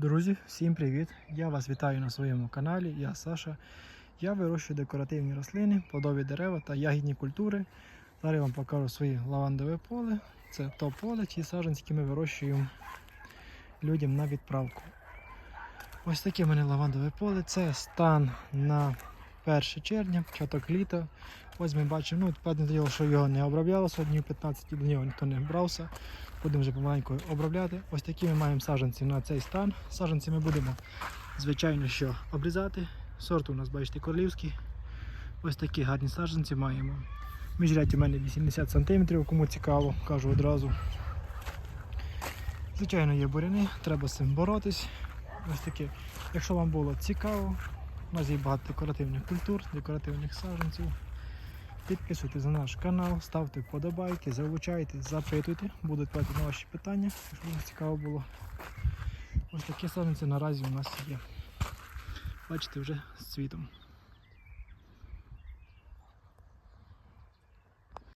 Друзі, всім привіт! Я вас вітаю на своєму каналі. Я Саша. Я вирощую декоративні рослини, плодові дерева та ягідні культури. Зараз я вам покажу своє лавандове поле. Це то поле, ті саджанці, які ми вирощуємо людям на відправку. Ось таке в мене лавандове поле. Це стан на 1 червня, початок літа. Ось ми бачимо, ну, певне діло, що його не оброблялося, днів 15 до нього ніхто не брався. Будемо вже помаленьку обробляти. Ось такі ми маємо саджанці на цей стан. Саджанці ми будемо, звичайно, що обрізати. Сорт у нас, бачите, королівський. Ось такі гарні саджанці маємо. Міжрядь у мене 80 см, кому цікаво, кажу одразу. Звичайно, є буряни, треба з цим боротись. Ось таке. Якщо вам було цікаво, у нас є багато декоративних культур, декоративних саджанців. Підписуйтесь на наш канал, ставте вподобайки, залучайте, запитуйте, будуть відповідати на ваші питання, якщо вам цікаво було. Ось такі саджанці наразі у нас є. Бачите, вже з цвітом.